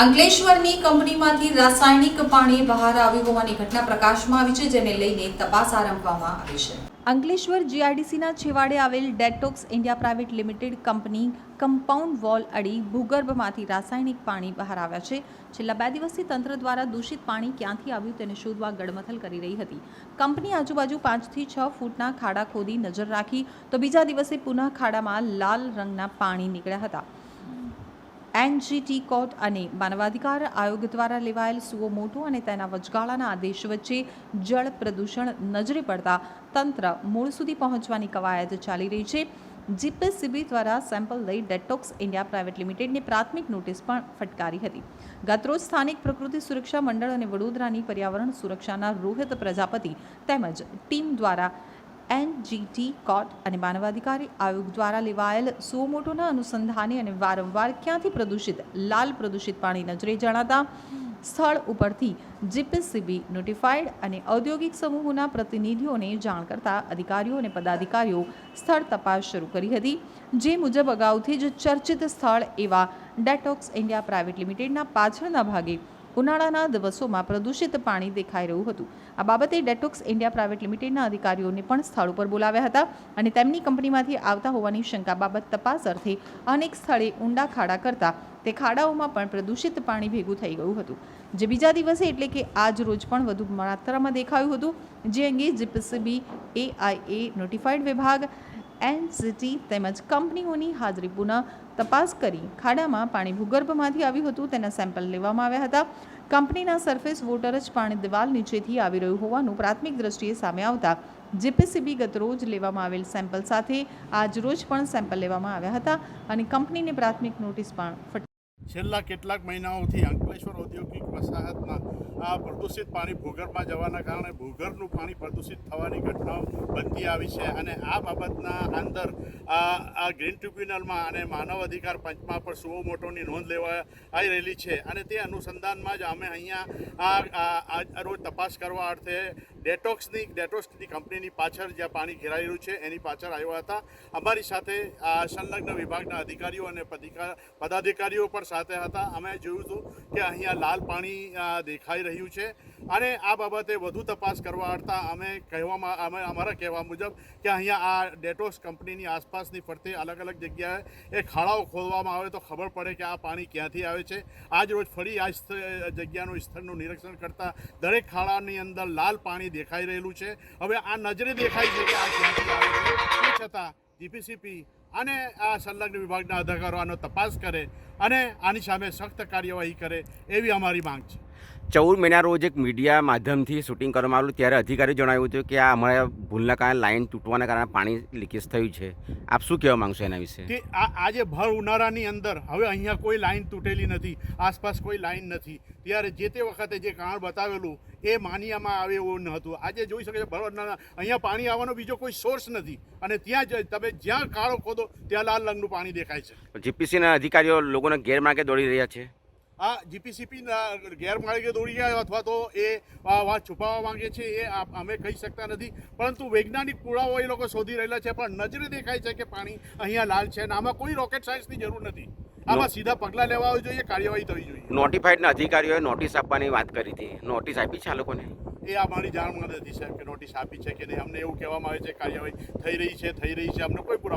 અંકલેશ્વરની કંપનીમાંથી રાસાયણિક પાણી બહાર આવ્યું હોવાની ઘટના પ્રકાશમાં આવી છે, જેને લઈને તપાસ આરંભવામાં આવી છે. અંકલેશ્વર જીઆઈડીસીના છેવાડે આવેલ Detox India private limited company compound wall અડી ભૂગર્ભમાંથી રાસાયણિક પાણી બહાર આવ્યા છે. છેલ્લા બે દિવસથી તંત્ર દ્વારા દૂષિત પાણી ક્યાંથી આવ્યું તેને શોધવા ગડમથલ કરી રહી હતી. કંપની આજુબાજુ પાંચથી છ ફૂટના ખાડા ખોદી નજર રાખી, તો બીજા દિવસે પુનઃ ખાડામાં લાલ રંગના પાણી નીકળ્યા હતા. એનજીટી કોર્ટ અને માનવાધિકાર આયોગ દ્વારા લેવાયેલ સુઓ મોટો અને તેના વચગાળાના આદેશ વચ્ચે જળ પ્રદૂષણ નજરે પડતા તંત્ર મૂળ સુધી પહોંચવાની કવાયત ચાલી રહી છે. જીપીસીબી દ્વારા સેમ્પલ લઈ ડેટોક્સ ઇન્ડિયા પ્રાઇવેટ લિમિટેડને પ્રાથમિક નોટિસ પણ ફટકારી હતી. ગતરોજ સ્થાનિક પ્રકૃતિ સુરક્ષા મંડળ અને વડોદરાની પર્યાવરણ સુરક્ષાના રોહિત પ્રજાપતિ તેમજ ટીમ દ્વારા એનજીટી કોર્ટ અને માનવાધિકારી આયોગ દ્વારા લેવાયેલ સુઓમોટોના અનુસંધાને અને વારંવાર ક્યાંથી પ્રદૂષિત, લાલ પ્રદૂષિત પાણી નજરે જણાતા સ્થળ ઉપરથી જીપીસીબી નોટિફાઈડ અને ઔદ્યોગિક સમૂહોના પ્રતિનિધિઓને જાણ કરતા અધિકારીઓ અને પદાધિકારીઓ સ્થળ તપાસ શરૂ કરી હતી. જે મુજબ અગાઉથી જ ચર્ચિત સ્થળ એવા ડેટોક્સ ઇન્ડિયા પ્રાઇવેટ લિમિટેડના પાછળના ભાગે ઉનાળાના દિવસોમાં પ્રદૂષિત પાણી દેખાઈ રહ્યું હતું. આ બાબતે ડેટોક્સ ઇન્ડિયા પ્રાઇવેટ લિમિટેડના અધિકારીઓને પણ સ્થળ ઉપર બોલાવ્યા હતા અને તેમની કંપનીમાંથી આવતા હોવાની શંકા બાબત તપાસ અર્થે અનેક સ્થળે ઊંડા ખાડા કરતા તે ખાડાઓમાં પણ પ્રદૂષિત પાણી ભેગું થઈ ગયું હતું. જે બીજા દિવસે એટલે કે આજ રોજ પણ વધુ માત્રામાં દેખાયું હતું. જે અંગે જીપીસીબી એઆઈએ નોટિફાઈડ વિભાગ એનસીટી તેમજ કંપનીઓની હાજરી પુનઃ તપાસ કરી ખાડામાં પાણી ભૂગર્ભમાંથી આવ્યું હતું, તેના સેમ્પલ લેવામાં આવ્યા હતા. કંપનીના સરફેસ વોટર જ પાણી દિવાલ નીચેથી આવી રહ્યું હોવાનું પ્રાથમિક દ્રષ્ટિએ સામે આવતા જીપીસીબી ગતરોજ લેવામાં આવેલ સેમ્પલ સાથે આજ રોજ પણ સેમ્પલ લેવામાં આવ્યા હતા અને કંપનીને પ્રાથમિક નોટિસ પણ છેલ્લા કેટલાક મહિનાઓથી અંકલેશ્વર ઔદ્યોગિક વસાહતમાં આ પ્રદૂષિત પાણી ભૂગર્ભમાં જવાના કારણે ભૂગર્ભનું પાણી પ્રદૂષિત થવાની ઘટનાઓ બનતી આવી છે અને આ બાબતના અંદર આ ગ્રીન ટ્રિબ્યુનલમાં અને માનવ અધિકાર પંચમાં પણ સુઓ મોટોની નોંધ લેવા આવી રહેલી છે અને તે અનુસંધાનમાં જ અમે અહીંયા આ રોજ તપાસ કરવા અર્થે ડેટોક્સની ડેટોક્સની કંપનીની પાછળ જ્યાં પાણી ઘેરાયેલું છે એની પાછળ આવ્યા હતા. અમારી સાથે આ સંલગ્ન વિભાગના અધિકારીઓ અને પદાધિકારીઓ પણ સાથે હતા. અમે જોયું હતું કે અહીંયા લાલ પાણી દેખાઈ રહ્યું છે. અને આ બાબતે વધુ તપાસ કરવા અડતા અમે કહેવામાં અમે અમારા કહેવા મુજબ કે અહીંયા આ ડેટોસ કંપનીની આસપાસની ફરતે અલગ અલગ જગ્યાએ એ ખાડાઓ ખોદવામાં આવે તો ખબર પડે કે આ પાણી ક્યાંથી આવે છે. આજ રોજ ફરી આ જગ્યાનું સ્થળનું નિરીક્ષણ કરતાં દરેક ખાડાની અંદર લાલ પાણી દેખાઈ રહેલું છે. હવે આ નજરે દેખાય છે કે આ ક્યાંથી આવે છે. છતાં જીપીસીપી અને આ સંલગ્ન વિભાગના અધિકારો આનો તપાસ કરે અને આની સામે સખ્ત કાર્યવાહી કરે એવી અમારી માંગ છે. ચૌદ મહિના રોજ એક મીડિયા માધ્યમથી શૂટિંગ કરવામાં આવ્યું ત્યારે અધિકારી જણાવ્યું હતું કે આ અમારા ભૂલના કારણે લાઇન તૂટવાના કારણે પાણી લીકેજ થયું છે. આપ શું કહેવા માંગશો એના વિશે? કે આ આજે ભર ઉનાળાની અંદર હવે અહીંયા કોઈ લાઇન તૂટેલી નથી આસપાસ કોઈ લાઇન નથી. ત્યારે જે તે વખતે જે કારણ બતાવેલું એ માન્યામાં આવે એવું ન હતું. આજે જોઈ શકે છે ભર ઉનાળા અહીંયા પાણી આવવાનો બીજો કોઈ સોર્સ નથી. અને ત્યાં જ તમે જ્યાં કાળો ખોદો ત્યાં લાલ રંગનું પાણી દેખાય છે. જીપીસીના અધિકારીઓ લોકોને ગેરમાર્ગે દોડી રહ્યા છે. આ જીપીસીપી ગેરમાર્ગે દોડી ગયા અથવા તો એ વાત છુપાવવા માંગે છે એ અમે કહી શકતા નથી. પરંતુ વૈજ્ઞાનિક પુરાવો એ લોકો શોધી રહેલા છે પણ નજરે દેખાય છે કે પાણી અહીંયા લાલ છે અને આમાં કોઈ રોકેટ સાયન્સની જરૂર નથી. આમાં સીધા પગલાં લેવા જોઈએ કાર્યવાહી થવી જોઈએ. નોટિફાઈડના અધિકારીઓએ નોટિસ આપવાની વાત કરી હતી. નોટિસ આપી છે આ લોકોને? એ અમારી જાણમાં નથી સાહેબ કે નોટિસ આપી છે કે નહીં. અમને એવું કહેવામાં આવે છે કાર્યવાહી થઈ રહી છે થઈ રહી છે. અમને કોઈ પુરાવો